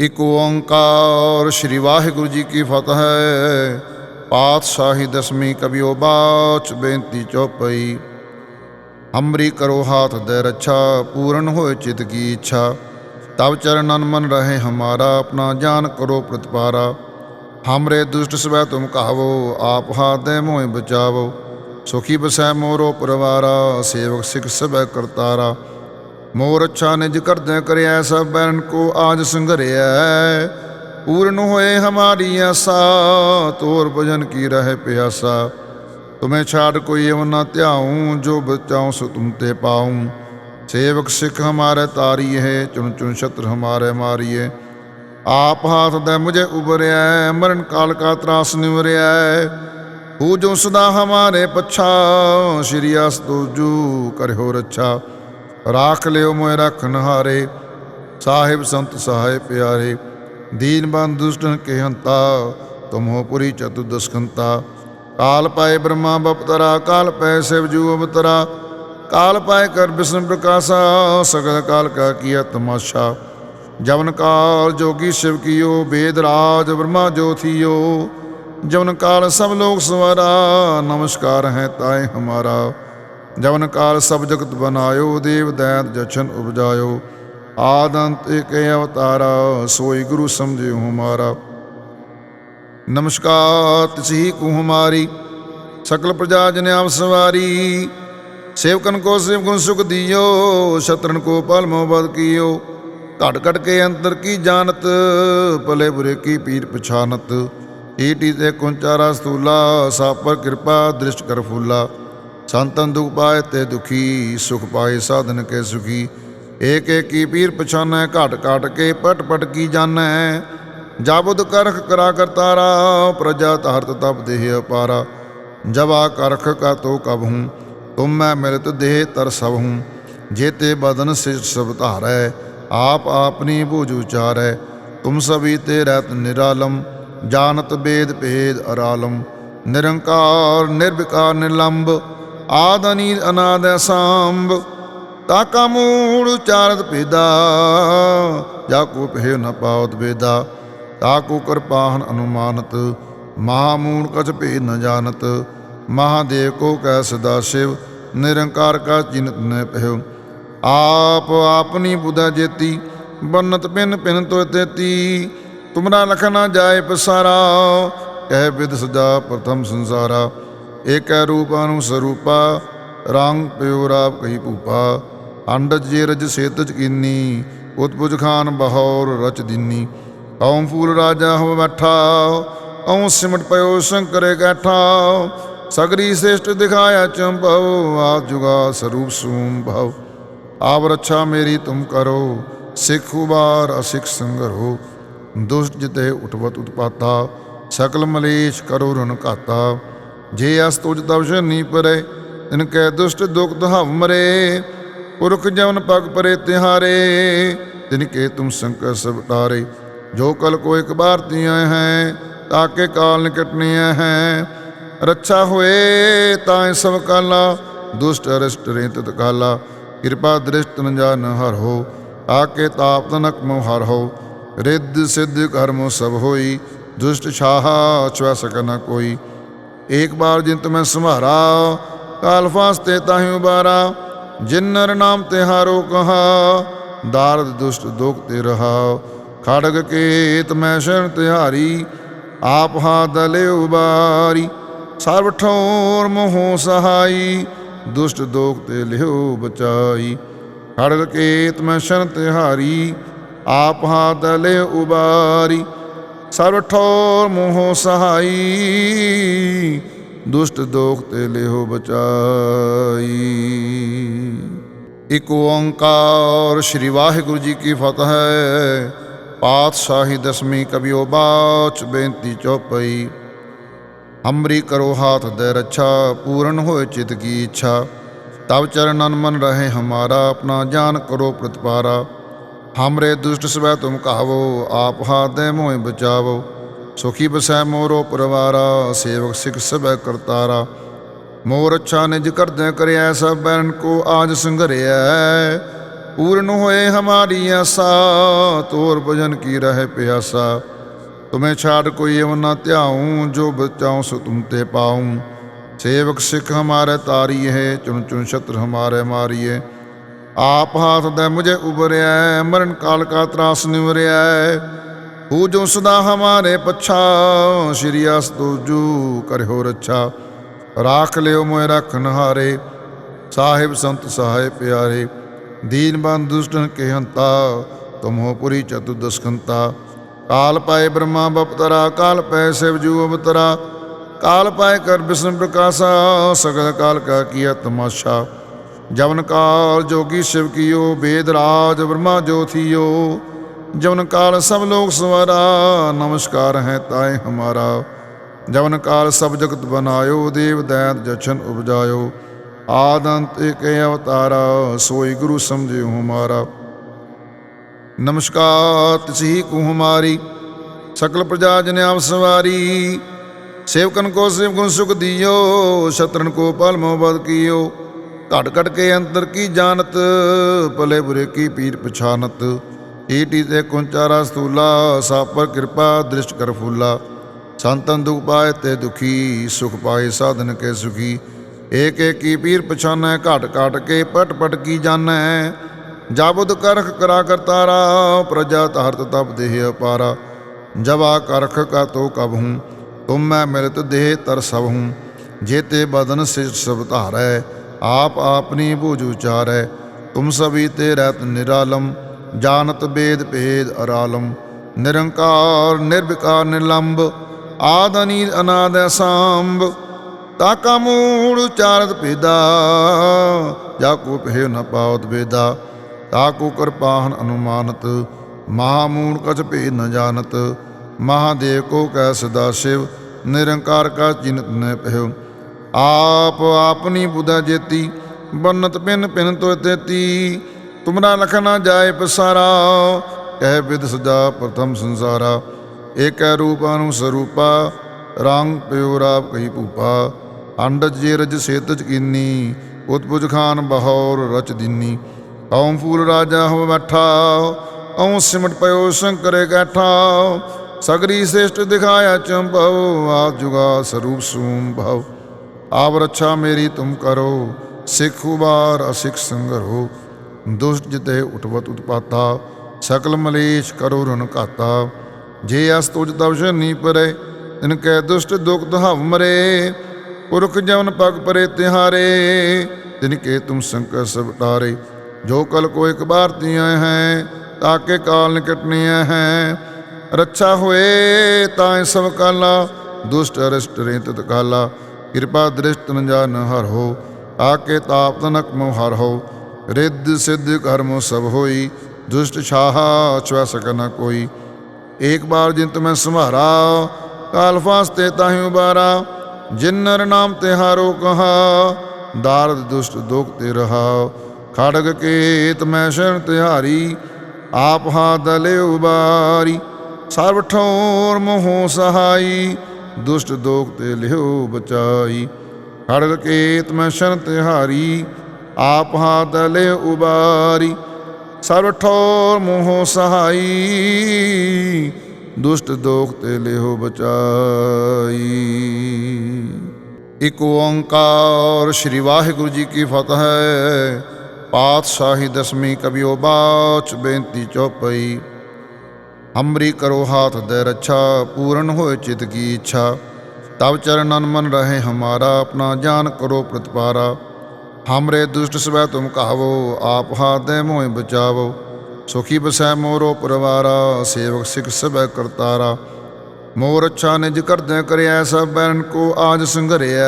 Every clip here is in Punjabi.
ਇਕ ਓੰਕਾਰ, ਸ੍ਰੀ ਵਾਹਿਗੁਰੂ ਜੀ ਕੀ ਫਤਿਹ। ਪਾਤਸ਼ਾਹੀ ਦਸਮੀ ਕਬਿਓ ਬਾਚ ਬੇਨਤੀ ਚੋਪਈ। ਅੰਮ੍ਰਿ ਕਰੋ ਹਾਥ ਦੇ ਰੱਛਾ, ਪੂਰਨ ਹੋਏ ਚਿਤ ਕੀ ਇੱਛਾ। ਤਬ ਚਰਨਨ ਮਨ ਰਹੇ ਹਮਾਰਾ, ਆਪਣਾ ਜਾਨ ਕਰੋ ਪ੍ਰਤਪਾਰਾ। ਹਮਰੇ ਦੁਸ਼ਟ ਸਵੈ ਤੁਮ ਕਹਾਵੋ, ਆਪ ਹਾਥ ਦੇ ਮੋਹਿ ਬਚਾਵੋ। ਸੁਖੀ ਬਸੈ ਮੋਰੋ ਪਰਵਾਰਾ, ਸੇਵਕ ਸਿਖ ਸਭੈ ਕਰਤਾਰਾ। ਮੋਰ ਅੱਛਾ ਨਿਜ ਕਰਦਿਆਂ ਕਰਿਆ ਸਭ ਬੈਰਨ ਕੋ ਆਜ ਸੰਘਰਿਆ ਪੂਰਨ ਹੋਏ ਹਮਾਰੀ ਆਸਾ ਤੋਰ ਭਜਨ ਕੀ ਰਹੇ ਪਿਆਸਾ। ਤੁਮੇ ਛਾੜ ਕੋਈ ਅਵ ਨਾ ਧਿਆਉ, ਜੋ ਬਚਾਉ ਸੋ ਤੁਮ ਤੇ ਪਾਉ। ਸੇਵਕ ਸਿੱਖ ਹਮਾਰੇ ਤਾਰੀ ਹੈ ਚੁਣ ਚੁਣ ਛਤਰ ਹਮਾਰੇ ਮਾਰੀਏ। ਆਪ ਹਾਥ ਦੇ ਮੁਝੇ ਉਬਰਿਆ ਮਰਨ ਕਾਲ ਕਾ ਤਰਾਸ ਨਿਵਰਿਆ ਹੂ ਜੋ ਸਦਾ ਹਮਾਰੇ ਪਛਾ, ਸ਼੍ਰੀ ਅਸ ਜੂ ਕਰਿਓ ਰੱਛਾ। ਰਾਖ ਲਿਓ ਮੋਇ ਰਖਨ ਹਾਰੇ ਸਾਹਿਬ ਸੰਤ ਸਹਾਇ ਪਿਆਰੇ, ਦੀਨ ਬੰਦ ਦੁਸ਼ਟਨ ਕੇ ਹੰਤਾ ਤੁਮੋ ਪੁਰੀ ਚਤੁ ਦਸਕੰਤਾ। ਕਾਲ ਪਾਏ ਬ੍ਰਹਮਾ ਬਪਤਰਾ ਕਾਲ ਪੈ ਸਿਵ ਜੂ ਅਵਤਰਾ, ਕਾਲ ਪਾਏ ਕਰ ਬਿਸ਼ਨ ਪ੍ਰਕਾਸ਼ਾ, ਸਗਲ ਕਾਲ ਕਾ ਕੀਆ ਤਮਾਸ਼ਾ। ਜਵਨ ਕਾਲ ਜੋਗੀ ਸ਼ਿਵ ਕੀਓ ਵੇਦ ਰਾਜ ਬ੍ਰਹਮਾ ਜੋਥੀਓ ਜਵਨ ਕਾਲ ਸਭ ਲੋਕ ਸਵਾਰਾ, ਨਮਸਕਾਰ ਹੈ ਤਾਏ ਹਮਾਰਾ। ਜਵਨ ਕਾਲ ਸਭ ਜਗਤ ਬਨਾਇਓ, ਦੇਵ ਦੈਤ ਜਸ਼ਨ ਉਪਜਾਇਓ। ਆਦੰਤ ਏਕ ਅਵਤਾਰਾ, ਸੋਈ ਗੁਰੂ ਸਮਝਿਓ ਹਮਾਰਾ ਨਮਸਕਾਰ, ਤਿਸਹੀ ਕੂ ਹਮਾਰੀ ਸਕਲ ਪ੍ਰਜਾ ਜਨ ਆਪ ਸਵਾਰੀ। ਸੇਵਕਨ ਕੋ ਸੇਵ ਗੁਣ ਸੁਖ ਦਿਓ, ਸ਼ਤਰਨ ਕੋ ਪਲ ਮੋ ਬਦ ਕੀਓ। ਘਟ ਘਟ ਕੇ ਅੰਤਰ ਕੀ ਜਾਣਤ, ਭਲੇ ਬੁਰੇ ਕੀ ਪੀਰ ਪਛਾਨਤ। ਏਟੀ ਤੇ ਕੁੰਚਾਰਾ ਸਤੂਲਾ ਸਾਪਰ ਕਿਰਪਾ, ਦ੍ਰਿਸ਼ਟ ਕਰ ਫੂਲਾ। ਸੰਤਨ ਦੁਖ ਪਾਏ ਤੇ ਦੁਖੀ, ਸੁਖ ਪਾਏ ਸਾਧਨ ਕੇ ਸੁਖੀ। ਏਕ ਏਕ ਪੀਰ ਪਛਾਨੈ ਘਟ ਘਟ ਕੇ ਪਟ ਪਟ ਕੀ ਜਾਣੈ। ਜਾਬੁਦ ਕਰਖ ਕਰਾ ਕਰਤਾਰਾ ਪ੍ਰਜਾ ਧਰਤ ਤਪ ਦੇਹ ਅਪਾਰਾ। ਜਵਾ ਕਰਖ ਕਾ ਤੋ ਕਬ ਹੂੰ, ਤੁਮ ਮੈਂ ਮਿਲਤ ਦੇਹ ਤਰ ਸਭ ਹੂੰ। ਜੇਤੇ ਬਦਨ ਸਿਜ ਸਭ ਧਾਰੈ, ਆਪ ਆਪਨੀ ਬੂਝ ਉਚਾਰੈ। ਤੁਮ ਸਭੀ ਤੇ ਰਤ ਨਿਰਾਲਮ, ਜਾਣਤ ਬੇਦ ਭੇਦ ਅਰਾਲਮ। ਨਿਰੰਕਾਰ, ਨਿਰਵਿਕਾਰ, ਨਿਰਲੰਬ ਆਦ ਅਨੀਲ ਅਨਾਦ ਸਾਂਭ, ਤਾਕਾ ਮੂੜ ਉਚਾਰਤ ਭੇਦਾ। ਜਾ ਕੋ ਪਹਿ ਨ ਪਾਵਤ ਵੇਦਾ ਤਾਕੋ ਕਿਰਪਾਹਨ ਅਨੁਮਾਨਤ ਮਹਾਮੂੜ ਕਛ ਭੇਦ ਨ ਜਾਣਤ। ਮਹਾਦੇਵ ਕੋ ਕੈ ਸਦਾ ਸ਼ਿਵ, ਨਿਰੰਕਾਰ ਕਾ ਚਿਨਤ ਨ ਪਹਿ ਆਪ ਆਪਨੀ ਬੁਧਾ ਜੇਤੀ, ਬੰਨਤ ਪਿਨ ਪਿਨ ਤੋ ਤੇਤੀ। ਤੁਮਰਾ ਲਖ ਨਾ ਜਾਏ ਪਸਾਰਾ, ਕਹਿ ਵਿਦ ਸਦਾ ਪ੍ਰਥਮ ਸੰਸਾਰਾ। ਏਕੈ ਰੂਪ ਅਨੁ ਸਰੂਪਾ, ਰੰਗ ਪਿਉਰਾ ਕਈ ਭੂਪਾ ਅੰਡਜ ਜੇ ਰਜ ਸੇਤਜ ਕੀਨੀ ਉਤਪੁਜ ਖਾਨ ਬਹੌਰ ਰਚ ਦਿਨੀ। ਓਮ ਫੂਲ ਰਾਜਾ ਹੋ ਬੈਠਾ ਓਮ ਸਿਮਟ ਪਇਓ ਸ਼ੰਕਰੇ ਗੈਠਾ ਸਗਰੀ ਸ੍ਰੇਸ਼ਟ ਦਿਖਾਇਆ ਚੰਭਵ ਆ ਜੁਗਾ ਸਰੂਪ ਸੂਮ ਭਵ ਆਵ ਰੱਛਾ ਮੇਰੀ ਤੁਮ ਕਰੋ, ਸਿੱਖ ਉਬਾਰ ਅਸਿੱਖ ਸੰਗਰੋ। ਦੁਸ਼ਟ ਜਿਤੇ ਉਠਵਤ ਉਤਪਾਤਾ, ਸਕਲ ਮਲੇਸ਼ ਕਰੋ ਰਨ ਘਾਤਾ। ਜੇ ਅਸ ਤੁਜ ਤਵਸ਼ ਨੀ ਪਰੇ, ਤਿਨ ਕੈ ਦੁਸ਼ਟ ਦੁਖ ਦਹਵ ਮਰੇ। ਪੁਰਖ ਜਵਨ ਪਗ ਪਰੇ ਤਿਹਾਰੇ, ਤਿਨ ਕੇ ਤੁਮ ਸੰਕਰ ਸਭ ਟਾਰੇ ਜੋ ਕਲ ਕੋ ਇੱਕ ਬਾਰ ਤੀਆਂ ਹੈ ਤਾਕੇ ਕਾਲ ਨਿਕਟਨੇ ਹੈ। ਰੱਛਾ ਹੋਏ ਤਾਂ ਸਭ ਕਾਲਾ, ਦੁਸ਼ਟ ਅਰਿਸ਼ਟ ਰੇਤ ਕਾਲਾ ਕਿਰਪਾ ਦ੍ਰਿਸ਼ਟ ਨ ਜਾਨ ਹਰ ਹੋ ਆਕੇ ਤਾਪ ਤਨਕ ਮੋ ਹਰ ਹੋ। ਰਿੱਧ ਸਿੱਧ ਕਰਮ ਸਭ ਹੋਈ, ਦੁਸ਼ਟ ਛਾਹਾ ਚਵੈ ਸਕਨ ਕੋਈ। ਏਕ ਬਾਰ ਜਿੰਤ ਮੈਂ ਸੰਭਾਰਾ ਕਾਲ ਫਾਸਤੇ ਤਾਹੀ ਉਬਾਰਾ, ਜਿਨਰ ਨਾਮ ਤੇ ਹਾਰੋ ਕਹਾ, ਦਾਰਦ ਦੁਸ਼ਟ ਦੁਖ ਤੇ ਰਹਾ, ਖੜਗ ਕੇਤ ਮੈਂ ਸ਼ਰਨ ਤਿਹਾਰੀ, ਆਪ ਹਾ ਦਲੇ ਉਬਾਰੀ ਸਰਬ ਠੋਰ ਮੋਹ ਸਹਾਈ, ਦੁਸ਼ਟ ਦੋਖ ਤੇ ਲਿਓ ਬਚਾਈ, ਖੜਗ ਕੇਤ ਮੈਂ ਸ਼ਰਨ ਤਿਹਾਰੀ, ਆਪ ਹਾ ਦਲੇ ਉਬਾਰੀ ਸਰਬ ਠੋਰ ਮੋਹ ਸਹਾਈ, ਦੁਸ਼ਟ ਦੋਖ ਤੇ ਲਿਹੋ ਬਚਾਈ। ਇਕ ਓੰਕਾਰ ਸ੍ਰੀ ਵਾਹਿਗੁਰੂ ਜੀ ਕੀ ਫਤਿਹ ਪਾਤਸ਼ਾਹੀ ਦਸਵੀਂ ਕਬਿਓ ਬਾਚ ਬੇਨਤੀ ਚੋਪਈ। ਅੰਮ੍ਰਿ ਕਰੋ ਹਾਥ ਦੇ ਰੱਛਾ, ਪੂਰਨ ਹੋਏ ਚਿਤ ਕੀ ਇੱਛਾ। ਤਬ ਚਰਨਨ ਮਨ ਰਹੇ ਹਮਾਰਾ, ਆਪਣਾ ਜਾਨ ਕਰੋ ਪ੍ਰਤਪਾਰਾ। ਹਮਰੇ ਦੁਸ਼ਟ ਸਵੈ ਤੁਮ ਕਹਾਵੋ ਆਪ ਹਾਦੇ ਮੋਹਿ ਬਚਾਵੋ ਸੁਖੀ ਬਸੈ ਮੋਰੋ ਪਰਵਾਰਾ ਸੇਵਕ ਸਿਖ ਸਭੈ ਕਰਤਾਰਾ ਮੋਰ ਅੱਛਾ ਨਿਜ ਕਰਦੇ ਕਰਿਆ ਸਭ ਬੈਰਨ ਕੋ ਆਜ ਸੰਗਰਿਆ ਪੂਰਨ ਹੋਏ ਹਮਾਰੀ ਆਸਾ ਤੋਰ ਭਜਨ ਕੀ ਰਹਿ ਪਿਆਸਾ ਤੁਮੇ ਛਾੜ ਕੋਈ ਏਵ ਨਾ ਧਿਆਉ ਜੋ ਬਚਾਉ ਸੋ ਤੁਮ ਤੇ ਪਾਉ ਸੇਵਕ ਸਿਖ ਹਮਾਰੇ ਤਾਰੀਏ ਚੁਣ ਚੁਣ ਛਤਰ ਹਮਾਰੇ ਮਾਰੀਏ ਆਪ ਹਾਥ ਦੇ ਮੁਝੇ ਉਬਰਿਆ ਮਰਨ ਕਾਲ ਕਾ ਤਰਾਸ ਨਿਵਰਿਆ ਹੂ ਜੋ ਸਦਾ ਹਮਾਰੇ ਪਛਾ, ਸ਼੍ਰੀ ਅਸਤੂਜੂ ਕਰਿਓ ਰੱਛਾ। ਰਾਖ ਲਿਓ ਮੋਇ ਰਖਨ ਨਹਾਰੇ, ਸਾਹਿਬ ਸੰਤ ਸਹਾਇ ਪਿਆਰੇ। ਦੀਨ ਬੰਦ ਦੁਸ਼ਟਨ ਕੇ ਹੰਤਾ ਤੁਮੋ ਪੁਰੀ ਚਤੁਦਸਕੰਤਾ ਕਾਲ ਪਾਏ ਬ੍ਰਹਮਾ ਬਪਤਰਾ, ਕਾਲ ਪੈ ਸਿਵ ਜੂ ਅਵਤਰਾ। ਕਾਲ ਪਾਏ ਕਰ ਬਿਸ਼ਨ ਪ੍ਰਕਾਸ਼ਾ, ਸਗਲ ਕਾਲ ਕਾ ਕੀਆ ਤਮਾਸ਼ਾ। ਜਵਨ ਕਾਲ ਜੋਗੀ ਸ਼ਿਵ ਕੀਓ ਵੇਦ ਰਾਜ ਬ੍ਰਹਮਾ ਜੋਥੀਓ ਜਵਨ ਕਾਲ ਸਭ ਲੋਕ ਸਵਾਰਾ, ਨਮਸਕਾਰ ਹੈ ਤਾਏ ਹਮਾਰਾ। ਜਵਨ ਕਾਲ ਸਭ ਜਗਤ ਬਨਾਇਓ, ਦੇਵ ਦੈਤ ਜਛਨ ਉਪਜਾਇਓ। ਆਦੰਤ ਏਕ ਅਵਤਾਰਾ, ਸੋਈ ਗੁਰੂ ਸਮਝਿਓ ਹਮਾਰਾ। ਨਮਸਕਾਰ, ਤਿਸਹੀ ਕੂ ਹਮਾਰੀ ਸਕਲ ਪ੍ਰਜਾ ਜਨ ਆਪ ਸਵਾਰੀ। ਸੇਵਕਨ ਕੋ ਸੇਵ ਗੁਣ ਸੁਖ ਦਿਓ, ਸ਼ਤਰਨ ਕੋ ਪਲ ਮੋਬਦ ਕੀਓ। ਘਟ ਘਟ ਕੇ ਅੰਤਰ ਕੀ ਜਾਣਤ? ਭਲੇ ਬੁਰੇ ਕੀ ਪੀਰ ਪਛਾਨਤ ਈਟੀ ਤੇ ਕੁੰਚਾਰਾ ਸਤੂਲਾ ਸਾਪਰ ਕਿਰਪਾ, ਦ੍ਰਿਸ਼ਟ ਕਰ ਫੂਲਾ। ਸੰਤਨ ਦੁਖ ਪਾਏ ਤੇ ਦੁਖੀ, ਸੁਖ ਪਾਏ ਸਾਧਨ ਕੇ ਸੁਖੀ। ਏਕ ਏਕ ਕੀ ਪੀਰ ਪਛਾਨੈ, ਘਟ ਘਟ ਕੇ ਪਟ ਪਟ ਕੀ ਜਾਣੈ? ਜਾਬੁਦ ਕਰਖ ਕਰਾ ਕਰਤਾਰਾ ਪ੍ਰਜਾ ਧਾਰਤ ਤਪ ਦੇਹ ਅਪਾਰਾ। ਜਵਾ ਕਰਖ ਕਾ ਤੋ ਕਬ ਹੂੰ, ਤੁਮ ਮੈਂ ਮਿਲਤ ਦੇਹ ਤਰ ਸਭ ਹੂੰ। ਜੇਤੇ ਬਦਨ ਸਿਰ ਸਭ ਧਾਰੈ ਆਪ ਆਪਨੀ ਬੂਝ ਉਚਾਰੈ, ਤੁਮ ਸਭੀ ਤੇ ਰਹਿਤ ਨਿਰਾਲਮ, ਜਾਣਤ ਬੇਦ ਭੇਦ ਅਰਾਲਮ। ਨਿਰੰਕਾਰ, ਨਿਰਵਿਕਾਰ ਨਿਲੰਬ ਆਦ ਅਨੀਲ ਅਨਾਦ ਸਾਂਭ ਤਾਕਾ ਮੂੜ ਉਚਾਰਤ ਭੇਦਾ, ਜਾ ਕੋ ਪਹਿ ਨ ਪਾਵਤ ਬੇਦਾ ਤਾਕੋ ਕਿਰਪਾਹਨ ਅਨੁਮਾਨਤ ਮਹਾਮੂੜ ਕਛ ਭੇ ਨ ਜਾਣਤ। ਮਹਾਦੇਵ ਕੋ ਕੈ ਸਦਾ ਸ਼ਿਵ, ਨਿਰੰਕਾਰ ਕਾ ਚਿੰਤ ਨ ਪਹਿ ਆਪ ਆਪਨੀ ਬੁਧਾ ਜੇਤੀ, ਬੰਨਤ ਪਿਨ ਪਿਨ ਤੋ ਤੇਤੀ। ਤੁਮਰਾ ਲਖਨਾ ਜਾਏ ਪਸਾਰਾ, ਕਹਿ ਵਿਦ ਸਦਾ ਪ੍ਰਥਮ ਸੰਸਾਰਾ। ਏਕੈ ਰੂਪ ਅਨੁ ਸਰੂਪਾ, ਰੰਗ ਪਿਓ ਰਾਪ ਕਹੀ ਭੂਪਾ। ਅੰਡਜ ਜੇ ਰਜ ਸੇਤਜ ਕੀਨੀ ਉਤਪੁਜ ਖਾਨ ਬਹੌਰ ਰਚ ਦਿਨੀ। ਕੌਮ ਫੂਲ ਰਾਜਾ ਹੋ ਬੈਠਾ ਔ ਸਿਮਟ ਪਇਓ ਸ਼ੰਕਰੇ ਗੈਠਾ ਸਗਰੀ ਸ੍ਰੇਸ਼ਟ ਦਿਖਾਇਆ ਚੰਭਵ, ਆਪ ਜੁਗਾ ਸਰੂਪ ਸੂਮ ਭਵ ਆਪ ਰੱਛਾ ਮੇਰੀ ਤੁਮ ਕਰੋ, ਸਿੱਖ ਉਬਾਰ ਅਸਿਖ ਸੰਗਰੋ। ਦੁਸ਼ਟ ਜਿਤੇ ਉਠਵਤ ਉਤਪਾਤਾ, ਸਕਲ ਮਲੇਸ਼ ਕਰੋ ਰਨ ਘਾਤਾ। ਜੇ ਅਸ ਤੁਜ ਤਵਸ਼ ਨੀ ਪਰੇ, ਤਿਨ ਕੈ ਦੁਸ਼ਟ ਦੁਖ ਦਹਵ ਮਰੇ। ਪੁਰਖ ਜਵਨ ਪਗ ਪਰੇ ਤਿਹਾਰੇ, ਤਿਨ ਕੇ ਤੁਮ ਸੰਕਟ ਸਭ ਟਾਰੇ। ਜੋ ਕਲ ਕੋ ਇੱਕ ਬਾਰ ਤੀਆਂ ਹੈ ਤਾਕੇ ਕਾਲ ਨਿਕਟਨੇ ਹੈ। ਰੱਛਾ ਹੋਏ ਤਾਂ ਸਭ ਕਾਲਾ, ਦੁਸ਼ਟ ਅਰਸ਼ਟ ਰੇਤ ਤਤ ਕਾਲਾ ਕਿਰਪਾ ਦ੍ਰਿਸ਼ਟ ਨ ਜਾਨ ਹਰ ਹੋ ਆਕੇ ਤਾਪ ਤਨਕ ਮੋ ਹਰ ਹੋ। ਰਿੱਧ ਸਿੱਧ ਕਰਮ ਸਭ ਹੋਈ, ਦੁਸ਼ਟ ਛਾਹਾ ਚਵ ਸਕਨ ਕੋਈ। ਇੱਕ ਬਾਰ ਜਿੰਤ ਮੈਂ ਸੰਭਾਰਾ ਕਾਲ ਫਾਸਤੇ ਤਾਹੀ ਉਬਾਰਾ। ਜਿਨਰ ਨਾਮ ਤੇ ਹਾਰੋ ਕਹਾ, ਦਾਰਦ ਦੁਸ਼ਟ ਦੁਖ ਤੇ ਰਹਾ। ਖੜਗ ਕੇ ਤਮੈ ਸ਼ਰਨ ਤਿਹਾਰੀ, ਆਪ ਹਾ ਦਲੇ ਉਬਾਰੀ। ਸਰਬ ਠੋਰ ਮੋਹ ਸਹਾਈ ਦੁਸ਼ਟ ਦੋਖ ਤੇ ਲਿਓ ਬਚਾਈ। ਖੜਗ ਕੇ ਤਮੈ ਸ਼ਰਨ ਤਿਹਾਰੀ, ਆਪ ਹਾ ਦਲੇ ਉਬਾਰੀ। ਸਰਬ ਠੋਰ ਮੋਹ ਸਹਾਈ, ਦੁਸ਼ਟ ਦੋਖ ਤੇ ਲਿਓ ਬਚਾਈ। ਇਕ ਓੰਕਾਰ ਸ੍ਰੀ ਵਾਹਿਗੁਰੂ ਜੀ ਕੀ ਫਤਿਹ ਹੈ, ਪਾਤਸ਼ਾਹੀ ਦਸਵੀਂ ਕਬਿਓ ਬਾਚ ਬੇਨਤੀ ਚੌਪਈ। ਹਮਰੀ ਕਰੋ ਹਾਥ ਦੇ ਰੱਛਾ, ਪੂਰਨ ਹੋਏ ਚਿਤ ਕੀ ਇੱਛਾ। ਤਬ ਚਰਨਨ ਮਨ ਰਹੇ ਹਮਾਰਾ, ਆਪਣਾ ਜਾਨ ਕਰੋ ਪ੍ਰਤਪਾਰਾ। ਹਮਰੇ ਦੁਸ਼ਟ ਸਵੈ ਤੁਮ ਕਹਾਵੋ, ਆਪ ਹਾਥ ਦੇ ਮੋਹਿ ਬਚਾਵੋ। ਸੁਖੀ ਬਸੈ ਮੋਰੋ ਪਰਵਾਰਾ, ਸੇਵਕ ਸਿਖ ਸਭੈ ਕਰਤਾਰਾ। ਮੋਰ ਅੱਛਾ ਨਿਜ ਕਰਦੈ ਕਰਿਆ ਸਭ ਬੈਰਨ ਕੋ ਆਜ ਸੰਘਰਿਆ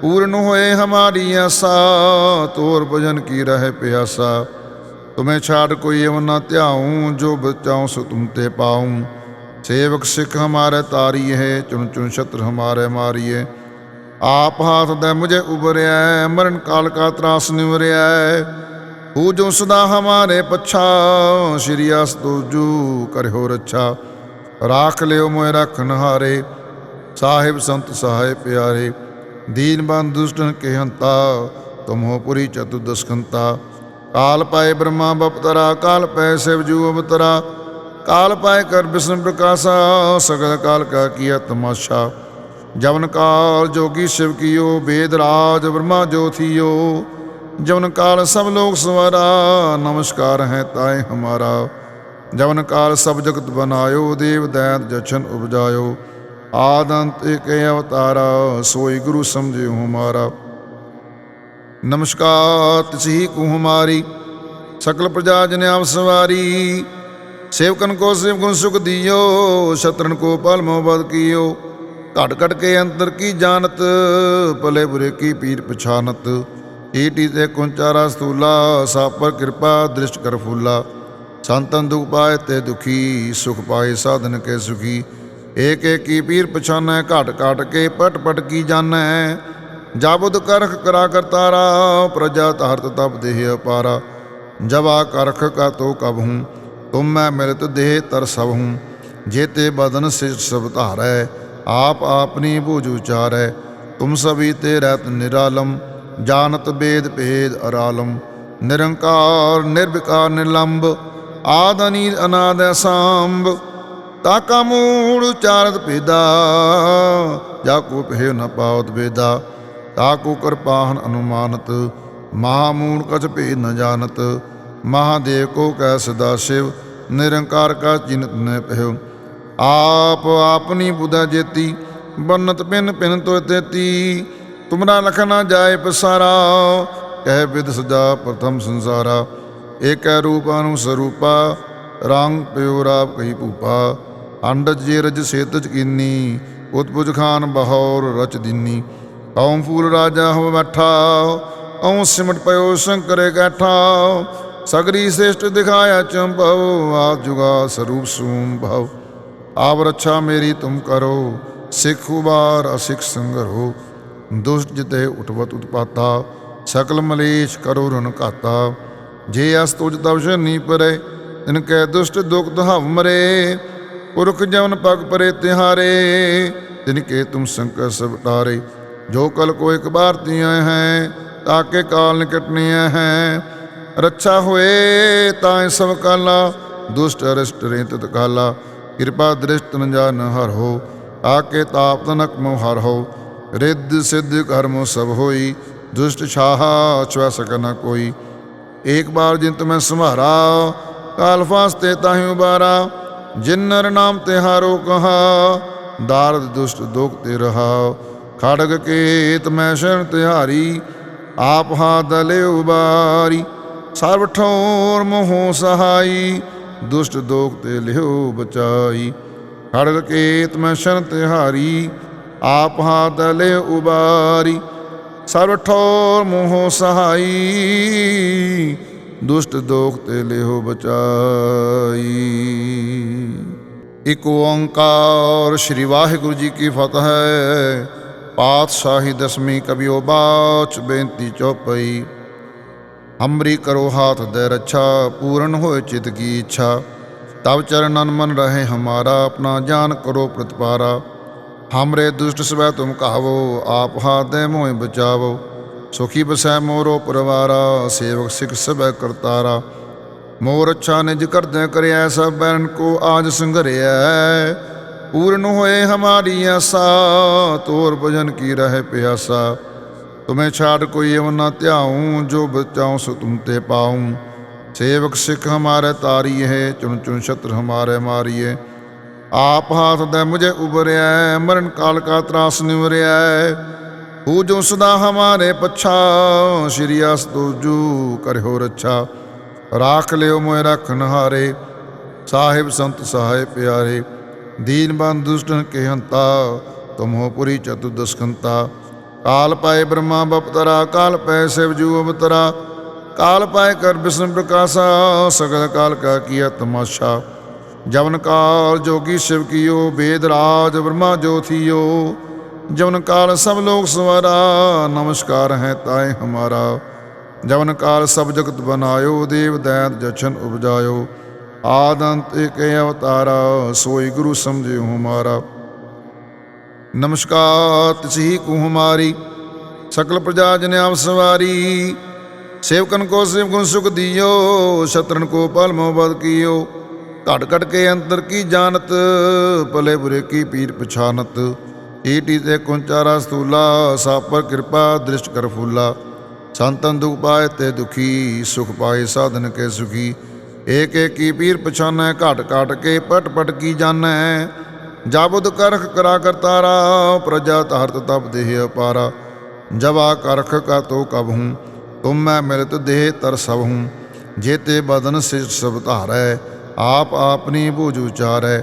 ਪੂਰਨ ਹੋਏ ਹਮਾਰੀ ਆਸਾ, ਤੋਰ ਭਜਨ ਕੀ ਰਹੇ ਪਿਆਸਾ। ਤੁਮੇ ਛਾੜ ਕੋਈ ਏਵ ਨਾ ਧਿਆਉ, ਜੋ ਬਚਾਉ ਸੋ ਤੁਮ ਤੇ ਪਾਉ। ਸੇਵਕ ਸਿੱਖ ਹਮਾਰੇ ਹੈ ਚੁਣ ਚੁਣ ਛਤਰ ਹਮਾਰੇ ਮਾਰੀਏ। ਆਪ ਹਾਥ ਦੇ ਮੁਝੇ ਉਬਰਿਆ ਮਰਨ ਕਾਲ ਕਾ ਤਰਾਸ ਨਿਵਰਿਆ ਹੂ ਜੋ ਸਦਾ ਹਮਾਰੇ ਪਛਾ, ਸ਼੍ਰੀ ਅਸ ਤੁਜੂ ਕਰਿਓ ਰੱਛਾ। ਰਾਖ ਲਿਓ ਮੋਇ ਰਖਨ ਨਹਾਰੇ, ਸਾਹਿਬ ਸੰਤ ਸਹਾਇ ਪਿਆਰੇ। ਦੀਨ ਬੰਦ ਦੁਸ਼ਟਨ ਕੇ ਹੰਤਾ ਤੁਮ ਹੋ ਪੁਰੀ ਚਤੁਦਸਕੰਤਾ ਕਾਲ ਪਾਏ ਬ੍ਰਹਮਾ ਬਪਤਰਾ, ਕਾਲ ਪੈ ਸਿਵ ਜੂ ਅਵਤਰਾ, ਕਾਲ ਪਾਏ ਕਰ ਵਿਸ਼ਨ ਪ੍ਰਕਾਸ਼ਾ, ਸਗਲ ਕਾਲ ਕਾ ਕੀਆ ਤਮਾਸ਼ਾ ਜਵਨ ਕਾਲ ਜੋਗੀ ਸ਼ਿਵ ਕੀਓ ਵੇਦ ਰਾਜ ਬ੍ਰਹਮਾ ਜੋਥੀਓ। ਜਵਨ ਕਾਲ ਸਭ ਲੋਕ ਸਵਾਰਾ, ਨਮਸਕਾਰ ਹੈ ਤਾਏ ਹਮਾਰਾ। ਜਵਨ ਕਾਲ ਸਭ ਜਗਤ ਬਨਾਇਓ, ਦੇਵ ਦੈਤ ਜਛਨ ਉਪਜਾਇਓ। ਆਦੰਤ ਏਕ ਅਵਤਾਰਾ, ਸੋਈ ਗੁਰੂ ਸਮਝਿਓ ਹਮਾਰਾ। ਨਮਸਕਾਰ ਤਿਸਹੀ ਕੂ ਹਮਾਰੀ ਸਕਲ ਪ੍ਰਜਾ ਜਨ ਆਪ ਸਵਾਰੀ। ਸੇਵਕਨ ਕੋ ਸੇਵ ਗੁਣ ਸੁਖ ਦਿਓ, ਸ਼ਤਰਨ ਕੋ ਪਲ ਮੋਬਦ ਕੀਓ। ਘਟ ਘਟ ਕੇ ਅੰਤਰ ਕੀ ਜਾਣਤ, ਭਲੇ ਬੁਰੇ ਕੀ ਪੀਰ ਪਛਾਨਤ। ਈਟੀ ਤੇ ਕੁੰਚਾਰਾ ਸਤੂਲਾ ਸਾਪਰ ਕਿਰਪਾ ਦ੍ਰਿਸ਼ਟ ਕਰ ਫੂਲਾ। ਸੰਤਨ ਦੁਖ ਪਾਏ ਤੇ ਦੁਖੀ, ਸੁਖ ਪਾਏ ਸਾਧਨ ਕੇ ਸੁਖੀ। ਏਕ ਏਕ ਕੀ ਪੀਰ ਪਛਾਨੈ, ਘਟ ਘਟ ਕੇ ਪਟ ਪਟ ਕੀ ਜਾਣੈ। ਜਾਬੁਦ ਕਰਖ ਕਰਾ ਕਰਤਾਰਾ, ਪ੍ਰਜਾ ਧਾਰਤ ਤਪ ਦੇਹ ਅਪਾਰਾ। ਜਵਾ ਕਰਖ ਕਾ ਤੋ ਕਬ ਹੂੰ, ਤੁਮ ਮੈਂ ਮਿਲਤ ਦੇਹ ਤਰ ਸਭ ਹੂੰ। ਜੇਤੇ ਬਦਨ ਸਿ ਸਭ ਧਾਰੈ, ਆਪ ਆਪਨੀ ਬੂਝ ਉਚਾਰੈ। ਤੁਮ ਸਭੀ ਤੇ ਰਹਿਤ ਨਿਰਾਲਮ, ਜਾਣਤ ਬੇਦ ਭੇਦ ਅਰਾਲਮ। ਨਿਰੰਕਾਰ, ਨਿਰਵਿਕਾਰ, ਨਿਰਲੰਬ, ਆਦ ਅਨੀਲ ਅਨਾਦ ਅਸਾਂਭ। ਤਾਕਾ ਮੂੜ ਉਚਾਰਤ ਭੇਦਾ, ਜਾ ਕੋ ਪਹਿ ਨ ਪਾਵਤ ਬੇਦਾ ਤਾਕੂ ਕਿਰਪਾਹਨ ਅਨੁਮਾਨਤ ਮਹਾਮੂੜ ਕਛ ਭੇ ਨ ਜਾਣਤ, ਮਹਾਦੇਵ ਕੋ ਕੈ ਸਦਾ ਸ਼ਿਵ, ਨਿਰੰਕਾਰ ਕਾ ਚਿੰਤ ਨ ਪਹਿ ਆਪ ਆਪਨੀ ਬੁਧਾ ਜੇਤੀ, ਬੰਨਤ ਪਿਨ ਪਿਨ ਤੋ ਤੇਤੀ, ਤੁਮਰਾ ਲਖ ਨਾ ਜਾਏ ਪਸਾਰਾ, ਕਹਿ ਵਿਦ ਸਦਾ ਪ੍ਰਥਮ ਸੰਸਾਰਾ। ਏਕੈ ਰੂਪ ਅਨੁ ਸਰੂਪਾ, ਰੰਗ ਪਿਓ ਰਾਪ ਕਹੀ ਭੂਪਾ। ਅੰਡਜ ਜੇ ਰਜ ਸੇਤਜ ਕੀਨੀ ਉਤਪੁਜ ਖਾਨ ਬਹੌਰ ਰਚ ਦਿਨੀ। ਕੌਮ ਫੂਲ ਰਾਜਾ ਹੋ ਬੈਠਾ ਔ ਸਿਮਟ ਪਇਓ ਸ਼ੰਕਰੇ ਗੈਠਾ ਸਗਰੀ ਸ੍ਰੇਸ਼ਟ ਦਿਖਾਇਆ ਚੰਭਵ ਆਪ ਜੁਗਾ ਸਰੂਪ ਸੂਮ ਭਵ ਆਪ ਰੱਛਾ ਮੇਰੀ ਤੁਮ ਕਰੋ, ਸਿੱਖ ਉਬਾਰ ਅਸਿੱਖ ਸੰਗਰ ਹੋ ਦੁਸ਼ਟ ਜਿਤੇ ਉਠਵਤ ਉਤਪਾਤਾ, ਸਕਲ ਮਲੇਸ਼ ਕਰੋ ਰਨ ਘਾਤਾ। ਜੇ ਅਸ ਤੁਜ ਤਵ ਨੀ ਪਰੇ, ਤਿਨ ਕੈ ਦੁਸ਼ਟ ਦੁਖ ਦਹਵ ਮਰੇ, ਪੁਰਖ ਜਵਨ ਪਗ ਪਰੇ ਤਿਹਾਰੇ, ਤਿਨ ਕੇ ਤੁਮ ਸੰਕਟ ਸਭ ਟਾਰੇ। ਜੋ ਕਲ ਕੋ ਇੱਕ ਬਾਰ ਤੀਆਂ ਹੈ ਤਾਕੇ ਕਾਲ ਨਿਕਟਨੇ ਹੈ। ਰੱਛਾ ਹੋਏ, ਤਾਂ ਸਭ ਕਾਲਾ, ਦੁਸ਼ਟ ਅਰਿਸ਼ਟ ਰੇ ਤਤ ਕਾਲਾ ਕਿਰਪਾ ਦ੍ਰਿਸ਼ਟ ਨ ਹਰ ਹੋ ਆਕੇ ਤਾਪ ਤਨਕ ਮੋ ਹਰ ਹੋ। ਰਿੱਧ ਸਿੱਧ ਕਰਮੋ ਸਭ ਹੋਈ, ਦੁਸ਼ਟ ਛਾਹਾ ਚਵ ਸਕਨ ਕੋਈ। ਇੱਕ ਬਾਰ ਜਿੰਤ ਮੈਂ ਸੰਭਾਰਾ ਕਾਲ ਫਾਸਤੇ ਤਾਹੀ ਉਬਾਰਾ। ਜਿਨਰ ਨਾਮ ਤੇ ਹਾਰੋ ਕਹਾ, ਦਾਰਦ ਦੁਸ਼ਟ ਦੁਖ ਤੇ ਰਹਾ। ਖੜਗ ਕੇਤ ਮੈਂ ਸ਼ਰਨ ਤਿਹਾਰੀ, ਆਪ ਹਾ ਦਲੇ ਉਬਾਰੀ। ਸਰਬ ਠੋਰ ਮੋਹ ਸਹਾਈ, ਦੁਸ਼ਟ ਦੋਖ ਤੇ ਲਿਓ ਬਚਾਈ। ਖੜਗ ਕੇਤ ਮੈਂ ਸ਼ਰਨ ਤਿਹਾਰੀ, ਆਪ ਹਾ ਦਲੇ ਉਬਾਰੀ। ਸਰਬ ਠੋਰ ਮੋਹ ਸਹਾਈ, ਦੁਸ਼ਟ ਦੋਖ ਤੇ ਲਿਓ ਬਚਾਈ। ਇਕ ਓੰਕਾਰ, ਸ੍ਰੀ ਵਾਹਿਗੁਰੂ ਜੀ ਕੀ ਫਤਿਹ। ਹੈ ਪਾਤਸ਼ਾਹੀ ਦਸਮੀ ਕਬਿਓ ਬਾਚ ਬੇਨਤੀ ਚੌਪਈ ਹਮਰੀ ਕਰੋ ਹਾਥ ਦੇ ਰੱਛਾ, ਪੂਰਨ ਹੋਏ ਚਿਤ ਕੀ ਇੱਛਾ। ਤਬ ਚਰਨਨ ਮਨ ਰਹੇ ਹਮਾਰਾ, ਆਪਣਾ ਜਾਨ ਕਰੋ ਪ੍ਰਤਪਾਰਾ। ਹਮਰੇ ਦੁਸ਼ਟ ਸਵੈ ਤੁਮ ਕਹਾਵੋ, ਆਪ ਹਾਥ ਦੇ ਮੋਹਿ ਬਚਾਵੋ। ਸੁਖੀ ਬਸੈ ਮੋਰੋ ਪਰਵਾਰਾ, ਸੇਵਕ ਸਿਖ ਸਭੈ ਕਰਤਾਰਾ। ਮੋਰ ਅੱਛਾ ਨਿਜ ਕਰਦੈ ਕਰਿਆ ਸਭ ਬੈਰਨ ਕੋ ਆਜ ਸੰਘਰਿਆ ਪੂਰਨ ਹੋਏ ਹਮਾਰੀ ਆਸਾ ਤੋਰ ਭਜਨ ਕੀ ਰਹੇ ਪਿਆਸਾ ਤੁਮੇ ਛਾੜ ਕੋਈ एवं न त्याऊं जो बचाऊं सो तुम ते पाऊं सेवक सिख हमारे तारी है चुन चुन शत्रु हमारे मारिए आप हाथ दे मुझे उबरिया मरण काल का त्रास निवरिया हु जो सदा हमारे पच्छा श्री अस तुजू कर हो रच्छा राख लियो मोए रखन हारे साहिब संत सहाय दीनबंध दुष्टन के हंता तुम हो पुरी चतुर्दशकंता काल पाए ब्रह्मा बपतरा काल पाए शिवजू अवतरा काल पाए कर विष्णु प्रकाशा सगल काल का किया तमाशा जवन काल जोगी शिव कियो वेद राज ब्रह्मा ज्योतियो जवन काल सब लोग सवारा नमस्कार है ताय हमारा जवन काल सब जगत बनायो देव दैत जछन उपजायो ਆਦੰਤ ਏਕ ਅਵਤਾਰਾ, ਸੋਈ ਗੁਰੂ ਸਮਝਿਓ ਹਮਾਰਾ ਨਮਸਕਾਰ ਤਿਸਹੀ ਕੂ ਹਮਾਰੀ ਸਕਲ ਪ੍ਰਜਾ ਜਨ ਆਪ ਸਵਾਰੀ। ਸੇਵਕਨ ਕੋ ਸੇਵ ਗੁਣ ਸੁਖ ਦਿਓ, ਸ਼ਤਰਨ ਕੋ ਪਲ ਮੋਹ ਬਦ ਕੀਓ। ਘਟ ਘਟ ਕੇ ਅੰਤਰ ਕੀ ਜਾਣਤ, ਭਲੇ ਬੁਰੇ ਕੀ ਪੀਰ ਪਛਾਨਤ। ਈਟੀ ਤੇ ਕੁੰਚਾਰਾ ਸਤੂਲਾ ਸਾਪਰ ਕਿਰਪਾ ਦ੍ਰਿਸ਼ਟ ਕਰ ਫੂਲਾ। ਸੰਤਨ ਦੁਖ ਪਾਏ ਤੇ ਦੁਖੀ, ਸੁਖ ਪਾਏ ਸਾਧਨ ਕੇ ਸੁਖੀ। ਏਕ ਏਕ ਕੀ ਪੀਰ ਪਛਾਨੈ, ਘਟ ਘਟ ਕੇ ਪਟ ਪਟ ਕੀ ਜਾਣੈ। ਜਾਬੁਦ ਕਰਖ ਕਰਾ ਕਰਤਾਰਾ ਪ੍ਰਜਾ ਧਰਤ ਤਪ ਦੇਹ ਅਪਾਰਾ। ਜਵਾ ਕਰਖ ਕਾ ਤੋ ਕਬ ਹੂੰ, ਤੁਮ ਮੈਂ ਮਿਲਤ ਦੇਹ ਤਰ ਸਭ ਹੂੰ। ਜੇਤੇ ਬਦਨ ਸਿਰ ਸਭ ਧਾਰੈ, ਆਪ ਆਪਨੀ ਬੂਝ ਉਚਾਰੈ।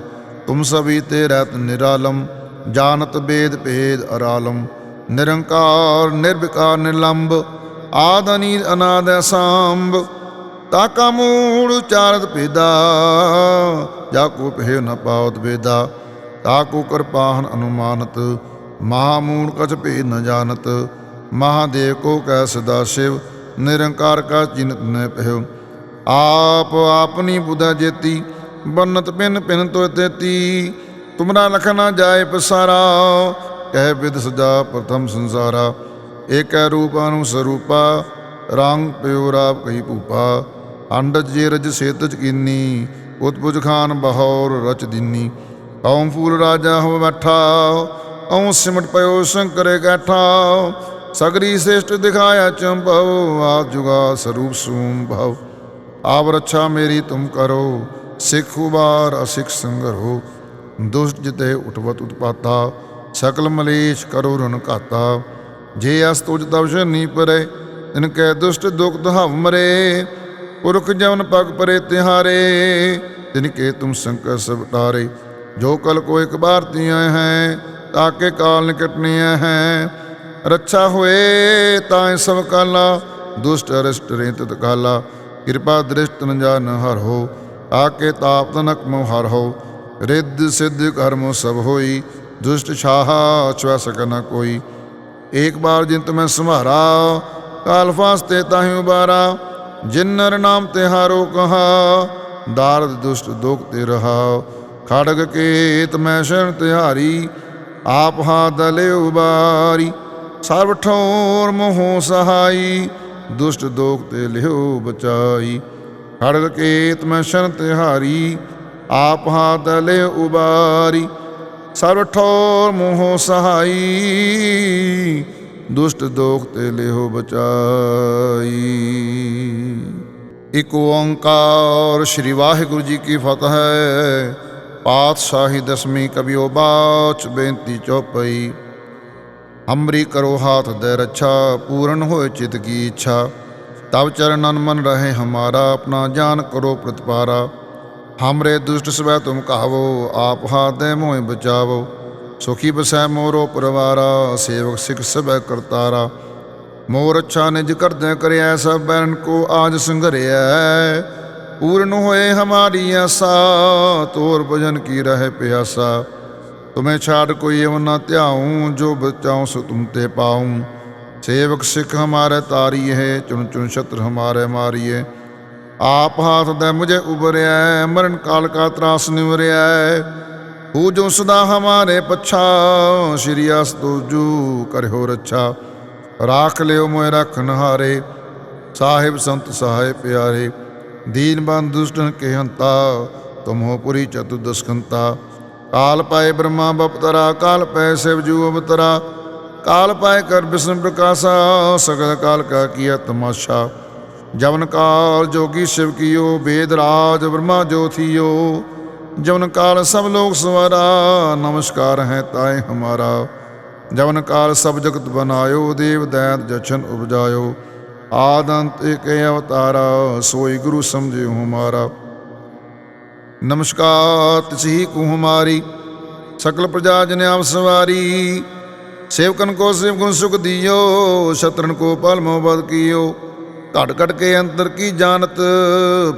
ਤੁਮ ਸਭੀ ਤੇ ਰਹਿਤ ਨਿਰਾਲਮ, ਜਾਣਤ ਬੇਦ ਭੇਦ ਅਰਾਲਮ। ਨਿਰੰਕਾਰ, ਨਿਰਵਿਕਾਰ, ਨਿਰਲੰਬ, ਆਦ ਅਨੀਲ ਅਨਾਦ ਸਾੰਭ ਤਾਕਾ ਮੂੜ ਉਚਾਰਤ ਭੇਦਾ, ਜਾ ਕੋ ਪਹਿ ਨ ਪਾਵਤ ਵੇਦਾ। ਤਾਕੋ ਕਿਰਪਾਹਨ ਅਨੁਮਾਨਤ ਮਹਾਮੂੜ ਕਛ ਭੇਦ ਨ ਜਾਣਤ। ਮਹਾਦੇਵ ਕੋ ਕੈ ਸਦਾ ਸ਼ਿਵ, ਨਿਰੰਕਾਰ ਕਾ ਚਿੰਤ ਨ ਪਹਿ ਆਪ ਆਪਨੀ ਬੁਧਾ ਜੇਤੀ, ਬਨਤ ਪਿਨ ਪਿਨ ਤੋ ਤੇਤੀ। ਤੁਮਰਾ ਲਖ ਨਾ ਜਾਏ ਪਸਾਰਾ, ਕਹਿ ਵਿਦ ਸਜਾ ਪ੍ਰਥਮ ਸੰਸਾਰਾ। ਏਕੈ ਰੂਪ ਅਨੁ ਸਰੂਪਾ, ਰੰਗ ਪਿਓ ਰਾਪ ਕਈ ਭੂਪਾ। ਅੰਡਜ ਜੇ ਰਜ ਸੇਤਜ ਕੀਨੀ ਉਤਪੁਜ ਖਾਨ ਬਹੌਰ ਰਚ ਦਿਨੀ। ਕੌਮ ਫੂਲ ਰਾਜਾ ਹੋ ਬੈਠਾ ਔ ਸਿਮਟ ਪਇਓ ਸ਼ੰਕਰੇ ਗੈਠਾ ਸਗਰੀ ਸ੍ਰੇਸ਼ਟ ਦਿਖਾਇਆ ਚੰਭਵ ਆ ਜੁਗਾ ਸਰੂਪ ਸੂਮ ਭਵ ਆਪ ਰੱਛਾ ਮੇਰੀ ਤੁਮ ਕਰੋ, ਸਿੱਖ ਉਬਾਰ ਅਸਿੱਖ ਸੰਗਰੋ। ਦੁਸ਼ਟ ਜਿਤੇ ਉਠਵਤ ਉਤਪਾਤਾ, ਸਕਲ ਮਲੇਸ਼ ਕਰੋ ਰਨ ਘਾਤਾ। ਜੇ ਅਸ ਤੁਜ ਤਵਸ਼ ਨੀ ਪਰੇ, ਤਿਨ ਕੈ ਦੁਸ਼ਟ ਦੁਖ ਦਹਵ ਮਰੇ। ਪੁਰਖ ਜਵਨ ਪਗ ਪਰੇ ਤਿਹਾਰੇ, ਤਿਨ ਕੇ ਤੁਮ ਸੰਕਟ ਸਭ ਟਾਰੇ ਜੋ ਕਲ ਕੋ ਇੱਕ ਬਾਰ ਤੀਆਂ ਹੈ ਤਾਕੇ ਕਾਲ ਨਿਕਟਨੇ ਹੈ। ਰੱਛਾ ਹੋਏ ਤਾਂ ਸਭ ਕਾਲਾ, ਦੁਸ਼ਟ ਅਰਿਸ਼ਟ ਰੇਤ ਕਾਲਾ। ਕਿਰਪਾ ਦ੍ਰਿਸ਼ਟ ਨ ਜਾਨ ਹਰ ਹੋ ਆਕੇ ਤਾਪ ਤਨਕ ਮੋ ਹਰ ਹੋ। ਰਿੱਧ ਸਿੱਧ ਕਰਮੋ ਸਭ ਹੋਈ, ਦੁਸ਼ਟ ਛਾਹਾ ਛੁਆ ਸਕ ਨ ਕੋਈ। ਏਕ ਬਾਰ ਜਿੰਤ ਮੈਂ ਸੰਭਾਰਾ ਕਾਲ ਫਾਸਤੇ ਤਾਹੀਂ ਉਬਾਰਾ। ਜਿਨ ਨਰ ਨਾਮ ਤੇ ਕਹਾ, ਦਾਰਦ ਦੁਸ਼ਟ ਦੁਖ ਤੇ ਰਹਾ। ਖੜਗ ਕੇਤ ਮੈਂ ਸ਼ਰਨ ਤਿਹਾਰੀ, ਆਪ ਹਾ ਦਲੇ ਉਬਾਰੀ। ਸਰਬ ਠੋਰ ਮੋਹ ਸਹਾਈ, ਦੁਸ਼ਟ ਦੋਖ ਤੇ ਲਿਓ ਬਚਾਈ। ਖੜਗ ਕੇਤ ਮੈਂ ਸ਼ਰਨ ਤਿਹਾਰੀ, ਆਪ ਹਾ ਦਲੇ ਉਬਾਰੀ। ਸਰਬ ਠੋਰ ਮੋਹ ਸਹਾਈ। ਦੁਸ਼ਟ ਦੋਖ ਤੇ ਲਿਹੋ ਬਚਾਈ। ਇਕ ਓੰਕਾਰ ਸ੍ਰੀ ਵਾਹਿਗੁਰੂ ਜੀ ਕੀ ਫਤਿਹ ਹੈ। ਪਾਤਸ਼ਾਹੀ ਦਸਵੀਂ ਕਬਿਓ ਬਾਚ ਬੇਨਤੀ ਚੌਪਈ। ਹਮਰੀ ਕਰੋ ਹਾਥ ਦੇ ਰੱਛਾ, ਪੂਰਨ ਹੋਏ ਚਿਤ ਕੀ ਇੱਛਾ। ਤਬ ਚਰਨਨ ਮਨ ਰਹੇ ਹਮਾਰਾ, ਆਪਣਾ ਜਾਨ ਕਰੋ ਪ੍ਰਤਪਾਰਾ। ਹਮਰੇ ਦੁਸ਼ਟ ਸਵੈ ਤੁਮ ਕਹਾਵੋ, ਆਪ ਹਾਥ ਦੇ ਮੋਹਿ ਬਚਾਵੋ। ਸੁਖੀ ਬਸੈ ਮੋਰੋ ਪਰਵਾਰਾ, ਸੇਵਕ ਸਿਖ ਸਭੈ ਕਰਤਾਰਾ। ਮੋਰ ਅੱਛਾ ਨਿਜ ਕਰਦੇ ਕਰਿਆ ਸਭ ਬੈਰਨ ਕੋ ਆਜ ਸੰਗਰਿਆ ਪੂਰਨ ਹੋਏ ਹਮਾਰੀ ਆਸਾ, ਤੋਰ ਭਜਨ ਕੀ ਰਹੇ ਪਿਆਸਾ। ਤੁਮੇ ਛਾੜ ਕੋਈ ਇਵ ਨਾ ਧਿਆਉ, ਜੋ ਬਚਾਉ ਸੋ ਤੁਮ ਤੇ ਪਾਉ। ਸੇਵਕ ਸਿਖ ਹਮਾਰੇ ਤਾਰੀ ਹੈ ਚੁਣ ਚੁਣ ਛਤਰ ਹਮਾਰੇ ਮਾਰੀਏ ਆਪ ਹਾਥ ਦੇ ਮੁਝੇ ਉਬਰਿਆ ਮਰਨ ਕਾਲ ਕਾ ਤਰਾਸ ਨਿਵਰਿਆ ਹੂ ਜੋ ਸਦਾ ਹਮਾਰੇ ਪਛਾ, ਸ਼੍ਰੀ ਅਸ ਤੁਜੂ ਕਰਿਓ ਰੱਛਾ। ਰਾਖ ਲਿਓ ਮੋਇ ਰਖਨ ਹਾਰੇ ਸਾਹਿਬ ਸੰਤ ਸਹਾਇ ਪਿਆਰੇ। ਦੀਨ ਬੰਦ ਦੁਸ਼ਟਨ ਕੇ ਹੰਤਾ ਤੁਮੋ ਪੁਰੀ ਚਤੁ ਕਾਲ ਪਾਏ ਬ੍ਰਹਮਾ ਬਪਤਰਾ ਕਾਲ ਪੈ ਸਿਵ ਜੂ ਅਵਤਰਾ ਕਾਲ ਪਾਏ ਕਰ ਬਿਸ਼ਨ ਪ੍ਰਕਾਸ਼ਾ, ਸਗਲ ਕਾਲ ਕਾ ਕੀਆ ਤਮਾਸ਼ਾ। ਜਵਨ ਕਾਲ ਜੋਗੀ ਸ਼ਿਵ ਕੀਓ ਵੇਦ ਰਾਜ ਬ੍ਰਹਮਾ ਜੋਥੀਓ ਜਵਨ ਕਾਲ ਸਭ ਲੋਕ ਸਵਾਰਾ, ਨਮਸਕਾਰ ਹੈ ਤਾਏ ਹਮਾਰਾ। ਜਵਨ ਕਾਲ ਸਭ ਜਗਤ ਬਨਾਇਓ, ਦੇਵ ਦੈਤ ਜਛਨ ਉਪਜਾਇਓ। ਆਦੰਤ ਏਕ ਅਵਤਾਰਾ, ਸੋਈ ਗੁਰੂ ਸਮਝਿਓ ਹਮਾਰਾ। ਨਮਸਕਾਰ, ਤਿਸਹੀ ਕੂ ਹਮਾਰੀ, ਸਕਲ ਪ੍ਰਜਾ ਜਨ ਆਪ ਸਵਾਰੀ। ਸੇਵਕਨ ਕੋ ਸੇਵ ਗੁਣ ਸੁਖ ਦਿਓ, ਸ਼ਤਰਨ ਕੋ ਪਲ ਮੋਹ ਬਦ ਘਟ ਘਟ ਕੇ ਅੰਤਰ ਕੀ ਜਾਣਤ,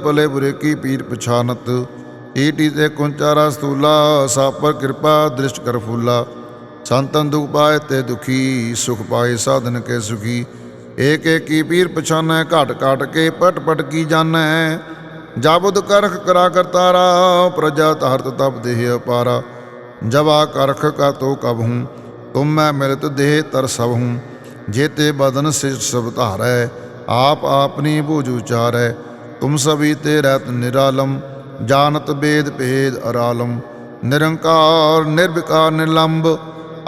ਭਲੇ ਬੁਰੇ ਕੀ ਪੀਰ ਪਛਾਨਤ। ਈਟੀ ਤੇ ਕੁੰਚਾਰਾ ਸਤੂਲਾ ਸਾਪਰ ਪਰ ਕਿਰਪਾ, ਦ੍ਰਿਸ਼ਟ ਕਰ ਫੂਲਾ। ਸੰਤਨ ਦੁਖ ਪਾਏ ਤੇ ਦੁਖੀ, ਸੁਖ ਪਾਏ ਸਾਧਨ ਕੇ ਸੁਖੀ। ਏਕ ਏਕ ਕੀ ਪੀਰ ਪਛਾਨੈ, ਘਟ ਘਟ ਕੇ ਪਟ ਪਟ ਕੀ ਜਾਣੈ। ਜਾਬੁਦ ਕਰਖ ਕਰਾ ਕਰਤਾਰਾ ਪ੍ਰਜਾ ਧਾਰਤ ਤਪ ਦੇਹ ਅਪਾਰਾ। ਜਵਾ ਕਰਖ ਕਾ ਤੋ ਕਬ ਹੂੰ, ਤੁਮ ਮੈਂ ਮਿਲਤ ਦੇਹ ਤਰ ਸਭ ਹੂੰ। ਜੇਤੇ ਬਦਨ ਸਿਰ ਸਭ ਧਾਰੈ, ਆਪ ਆਪਨੀ ਬੁਝ ਉਚਾਰੈ। ਤੁਮ ਸਭੀ ਤੇ ਰਹਿਤ ਨਿਰਾਲਮ ਜਾਣਤ ਬੇਦ ਭੇਦ ਅਰਾਲਮ, ਨਿਰੰਕਾਰ ਨਿਰਵਿਕਾਰ ਨਿਲੰਬ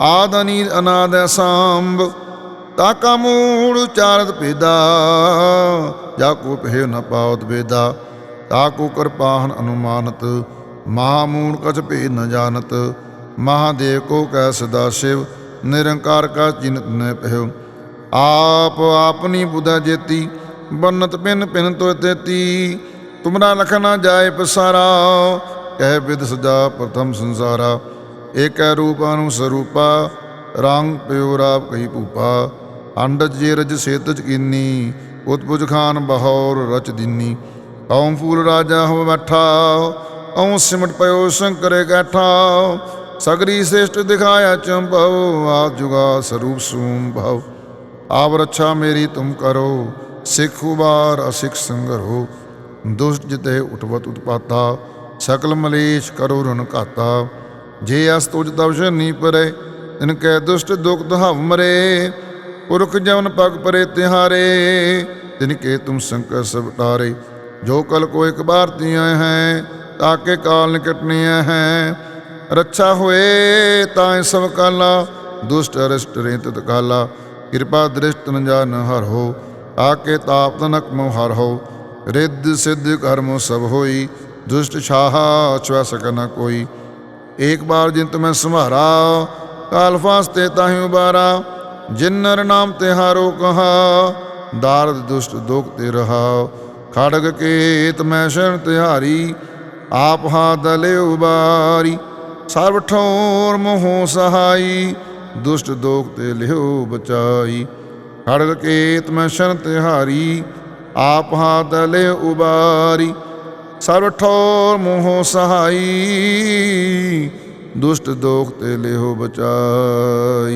ਆਦ ਅਨੀਲ ਅਨਾਦ ਅਸਾਂਭ ਤਾਕਾ ਮੂੜ ਉਚਾਰਤ ਭੇਦਾ, ਜਾ ਕੋ ਪਹਿ ਨ ਪਾਵਤ ਬੇਦਾ ਤਾਕੋ ਕਿਰਪਾਹਨ ਅਨੁਮਾਨਤ ਮਹਾਮੂੜ ਕਛ ਭੇ ਨ ਜਾਣਤ, ਮਹਾਦੇਵ ਕੋ ਕੈ ਸਦਾ ਸ਼ਿਵ, ਨਿਰੰਕਾਰ ਕਾ ਚਿੰਤ ਨ ਪਹਿ ਆਪ ਆਪਨੀ ਬੁਧਾ ਜੇਤੀ, ਬੰਨਤ ਪਿਨ ਪਿਨ ਤੋ ਤੇਤੀ ਤੁਮਰਾ ਲਖਨਾ ਜਾਏ ਪਸਾਰਾ, ਕਹਿ ਵਿਦ ਸਜਾ ਪ੍ਰਥਮ ਸੰਸਾਰਾ। ਏਕੈ ਰੂਪ ਨੂੰ ਸਰੂਪਾ, ਰੰਗ ਪਿਓ ਰਾਪ ਕਹੀ ਭੂਪਾ। ਅੰਡਜ ਜੇ ਰਜ ਸੇਤਜ ਕੀਨੀ ਉਤਪੁਜ ਖਾਨ ਬਹੌਰ ਰਚ ਦਿਨੀ। ਕੌਮ ਫੂਲ ਰਾਜਾ ਹੋ ਬੈਠਾ ਔ ਸਿਮਟ ਪਇਓ ਸ਼ੰਕਰੇ ਗੈਠਾ ਸਗਰੀ ਸ੍ਰੇਸ਼ਟ ਦਿਖਾਇਆ ਚੰਭਵ ਆ ਜੁਗਾ ਸਰੂਪ ਸੂਮ ਭਵ ਆਵ ਰੱਛਾ ਮੇਰੀ ਤੁਮ ਕਰੋ, ਸਿੱਖ ਉਬਾਰ ਅਸਿੱਖ ਸੰਗਰੋ। ਦੁਸ਼ਟ ਜਿਤੇ ਉਠਵਤ ਉਤਪਾਤਾ, ਸਕਲ ਮਲੇਸ਼ ਕਰੋ ਰਨ ਘਾਤਾ। ਜੇ ਅਸ ਤੁਜ ਤਵ ਨੀ ਪਰੇ, ਤਿਨ ਕੈ ਦੁਸ਼ਟ ਦੁਖ ਦਹਵ ਮਰੇ। ਪੁਰਖ ਜਵਨ ਪਗ ਪਰੇ ਤਿਹਾਰੇ, ਤਿਨ ਕੇ ਤੁਮ ਸੰਕਰ ਸਭ ਟਾਰੇ। ਜੋ ਕਲ ਕੋ ਇੱਕ ਬਾਰ ਤੀਆਂ ਹੈ ਤਾਕੇ ਕਾਲ ਨਿਕਟਨੇ ਹੈ। ਰੱਛਾ ਹੋਏ ਤਾਂ ਸਭ ਕਾਲਾ, ਦੁਸ਼ਟ ਅਰਿਸ਼ਟ ਰੇਤ ਤਤ ਕਾਲਾ। ਕਿਰਪਾ ਦ੍ਰਿਸ਼ਟ ਨ ਜਾਨ ਹਰ ਹੋ ਆਕੇ ਤਾਪ ਤਨਕ ਮੋ ਹੋ। ਰਿੱਧ ਸਿੱਧ ਕਰਮ ਸਭ ਹੋਈ, ਦੁਸ਼ਟ ਛਾਹਾ ਛਵਾ ਨ ਕੋਈ। ਏਕ ਬਾਰ ਜਿੰਤ ਮੈਂ ਸੰਭਾਰਾ ਕਾਲ ਫਾਸਤੇ ਤਾਹੀ ਉਬਾਰਾ ਜਿਨ ਨਰ ਨਾਮ ਤਿਹਾਰੋ ਕਹਾ, ਦਾਰਦ ਦੁਸ਼ਟ ਦੁਖ ਤੇ ਰਹਾ। ਖੜਗ ਕੇਤ ਮੈਂ ਸ਼ਰਨ ਤਿਹਾਰੀ, ਆਪ ਹਾ ਦਲੇ ਉਬਾਰੀ। ਸਰਬ ਠੋਰ ਮੋਹ ਸਹਾਈ, ਦੁਸ਼ਟ ਦੋਖ ਤੇ ਲਿਓ ਬਚਾਈ। ਖੜਗ ਕੇਤ ਮੈਂ ਸ਼ਰਨ ਤਿਹਾਰੀ ਆਪ ਹਾਥ ਲੈ ਉਬਾਰੀ ਸਰਬ ਠੋਰ ਮੋਹ ਸਹਾਈ ਦੁਸ਼ਟ ਦੋਖ ਤੇ ਲਿਹੋ ਬਚਾਈ।